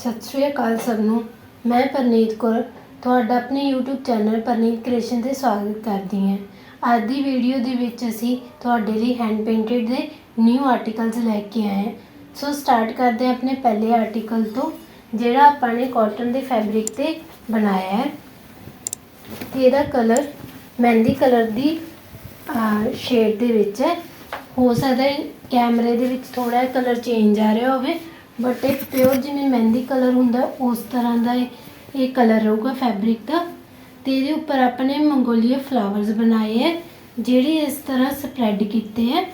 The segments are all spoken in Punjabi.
ਸਤਿ ਸ਼੍ਰੀ ਅਕਾਲ ਸਭ ਨੂੰ। ਮੈਂ ਪਰਨੀਤ ਕੌਰ, ਤੁਹਾਡਾ ਆਪਣੇ YouTube ਚੈਨਲ ਪਰਨੀਤ ਕ੍ਰਿਏਸ਼ਨ ਤੇ ਸਵਾਗਤ ਕਰਦੀ ਹਾਂ। ਅੱਜ ਦੀ ਵੀਡੀਓ ਦੇ ਵਿੱਚ ਅਸੀਂ ਤੁਹਾਡੇ ਲਈ ਹੈਂਡ ਪੇਂਟਡ ਦੇ ਨਿਊ ਆਰਟੀਕਲਸ ਲੈ ਕੇ ਆਏ ਹਾਂ। ਸੋ ਸਟਾਰਟ ਕਰਦੇ ਹਾਂ ਆਪਣੇ ਪਹਿਲੇ ਆਰਟੀਕਲ ਤੋਂ, ਜਿਹੜਾ ਆਪਾਂ ਨੇ ਕਾਟਨ ਦੇ ਫੈਬਰਿਕ ਤੇ ਬਣਾਇਆ ਹੈ। ਤੇ ਇਹਦਾ ਕਲਰ ਮਹਿੰਦੀ ਕਲਰ ਦੀ ਸ਼ੇਡ ਦੇ ਵਿੱਚ ਹੈ। ਹੋ ਸਕਦਾ ਹੈ ਕੈਮਰੇ ਦੇ ਵਿੱਚ ਥੋੜਾ ਕਲਰ ਚੇਂਜ ਆ ਰਿਹਾ ਹੋਵੇ ਬਟ ਇਹ ਪਿਓਰ ਜਿਵੇਂ ਮਹਿੰਦੀ ਕਲਰ ਹੁੰਦਾ, ਉਸ ਤਰ੍ਹਾਂ ਦਾ ਇਹ ਕਲਰ ਰਹੂਗਾ ਫੈਬਰਿਕ ਦਾ। ਤੇ ਇਹਦੇ ਉੱਪਰ ਆਪਣੇ ਮੰਗੋਲੀਆ ਫਲਾਵਰਸ ਬਣਾਏ ਹੈ, ਜਿਹੜੇ ਇਸ ਤਰ੍ਹਾਂ ਸਪਰੈਡ ਕੀਤੇ ਹੈ।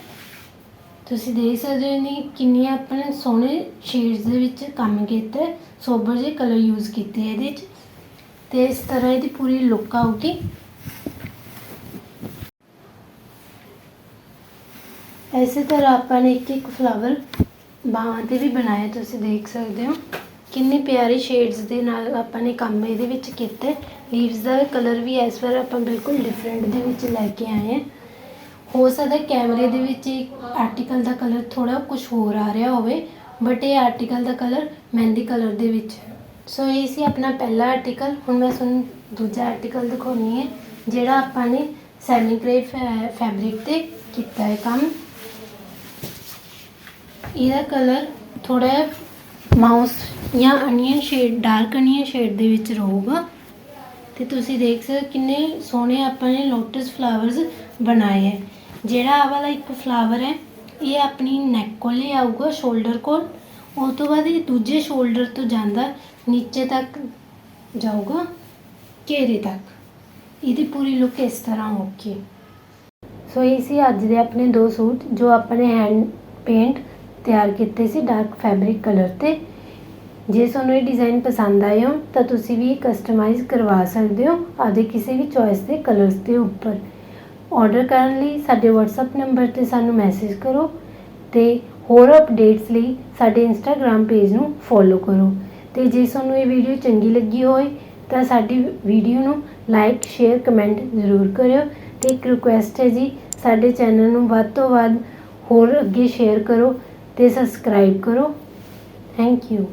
ਤੁਸੀਂ ਦੇਖ ਸਕਦੇ ਹੋ ਨਹੀਂ, ਕਿੰਨੀਆਂ ਆਪਣੇ ਸੋਹਣੇ ਸ਼ੇਡਸ ਦੇ ਵਿੱਚ ਕੰਮ ਕੀਤਾ ਸੋਬਰ ਜਿਹੇ ਕਲਰ ਯੂਜ਼ ਕੀਤੇ ਹੈ ਇਹਦੇ 'ਚ ਤੇ ਇਸ ਤਰ੍ਹਾਂ ਇਹਦੀ ਪੂਰੀ ਲੁੱਕ ਆਊਗੀ। ਐਸੇ ਤਰ੍ਹਾਂ ਆਪਾਂ ਨੇ ਇੱਕ ਇੱਕ ਫਲਾਵਰ ਬਾਹਾਂ ਤੇ ਵੀ ਬਣਾਇਆ ਤੁਸੀਂ ਦੇਖ ਸਕਦੇ ਹੋ। ਕਿੰਨੇ ਪਿਆਰੇ ਸ਼ੇਡਸ ਦੇ ਨਾਲ ਆਪਾਂ ਨੇ ਕੰਮ ਇਹਦੇ ਵਿੱਚ ਕੀਤਾ। ਲੀਵਸ ਦਾ ਕਲਰ ਵੀ ਇਸ ਵਾਰ ਆਪਾਂ ਬਿਲਕੁਲ ਡਿਫਰੈਂਟ ਦੇ ਵਿੱਚ ਲੈ ਕੇ ਆਏ ਹਾਂ। ਹੋ ਸਕਦਾ ਕੈਮਰੇ ਦੇ ਵਿੱਚ ਆਰਟੀਕਲ ਦਾ ਕਲਰ ਥੋੜਾ ਕੁਝ ਹੋਰ ਆ ਰਿਹਾ ਹੋਵੇ ਬਟ ਇਹ ਆਰਟੀਕਲ ਦਾ ਕਲਰ ਮਹਿੰਦੀ ਕਲਰ ਦੇ ਵਿੱਚ ਸੋ ਇਹ ਸੀ ਆਪਣਾ ਪਹਿਲਾ ਆਰਟੀਕਲ ਹੁਣ ਮੈਂ ਤੁਹਾਨੂੰ ਦੂਜਾ ਆਰਟੀਕਲ ਦਿਖਾਉਣੀ ਹੈ, ਜਿਹੜਾ ਆਪਾਂ ਨੇ ਸੈਮੀ ਕ੍ਰੇਪ ਫੈਬਰਿਕ ਤੇ ਕੀਤਾ ਹੈ ਕੰਮ। ਇਹਦਾ ਕਲਰ ਥੋੜਾ ਮਾਊਸ ਜਾਂ onion shade dark onion shade ਦੇ ਵਿੱਚ ਰਹੂਗਾ। ਤੇ ਤੁਸੀਂ ਦੇਖ ਸਕਦੇ ਕਿੰਨੇ ਸੋਹਣੇ ਆਪਾਂ ਨੇ ਲੋਟਸ ਫਲਾਵਰਸ ਬਣਾਏ ਹੈ। ਜਿਹੜਾ ਆ ਵਾਲਾ ਇੱਕ ਫਲਾਵਰ ਹੈ, ਇਹ ਆਪਣੀ ਨੈਕ ਕੋਲੇ ਆਊਗਾ ਸ਼ੋਲਡਰ ਕੋਲ। ਉਸ ਤੋਂ ਬਾਅਦ ਇਹ ਦੂਜੇ ਸ਼ੋਲਡਰ ਤੋਂ ਜਾਂਦਾ, ਨੀਚੇ ਤੱਕ ਜਾਊਗਾ, ਘੇਰੇ ਤੱਕ। ਇਹਦੀ ਪੂਰੀ ਲੁੱਕ ਇਸ ਤਰ੍ਹਾਂ ਹੋਊਗੀ ਸੋ ਇਹ ਸੀ ਅੱਜ ਦੇ ਆਪਣੇ ਦੋ ਸੂਟ, ਜੋ ਆਪਣੇ ਹੈਂਡ ਪੇਂਟ ਤਿਆਰ ਕੀਤੇ ਸੀ ਡਾਰਕ ਫੈਬਰਿਕ ਕਲਰ ਤੇ। ਜੇ ਤੁਹਾਨੂੰ ਇਹ ਡਿਜ਼ਾਈਨ ਪਸੰਦ ਆਏ ਹੋ, ਤਾਂ ਤੁਸੀਂ ਵੀ ਕਸਟਮਾਈਜ਼ ਕਰਵਾ ਸਕਦੇ ਹੋ ਆਪਦੇ ਕਿਸੇ ਵੀ ਚੋਇਸ ਦੇ ਕਲਰਸ ਦੇ ਉੱਪਰ। ਆਰਡਰ ਕਰਨ ਲਈ ਸਾਡੇ WhatsApp ਨੰਬਰ ਤੇ ਸਾਨੂੰ ਮੈਸੇਜ ਕਰੋ ਤੇ ਹੋਰ ਅਪਡੇਟਸ ਲਈ ਸਾਡੇ Instagram ਪੇਜ ਨੂੰ ਫੋਲੋ ਕਰੋ। ਤੇ ਜੇ ਤੁਹਾਨੂੰ ਇਹ ਵੀਡੀਓ ਚੰਗੀ ਲੱਗੀ ਹੋਵੇ ਤਾਂ ਸਾਡੀ ਵੀਡੀਓ ਨੂੰ ਲਾਈਕ ਸ਼ੇਅਰ ਕਮੈਂਟ ਜ਼ਰੂਰ ਕਰਿਓ। ਤੇ ਇੱਕ ਰਿਕੁਐਸਟ ਹੈ ਜੀ, ਸਾਡੇ ਚੈਨਲ ਨੂੰ ਵੱਧ ਤੋਂ ਵੱਧ ਹੋਰ ਅੱਗੇ ਸ਼ੇਅਰ ਕਰੋ। ਤੇ ਸਬਸਕ੍ਰਾਈਬ ਕਰੋ। Thank you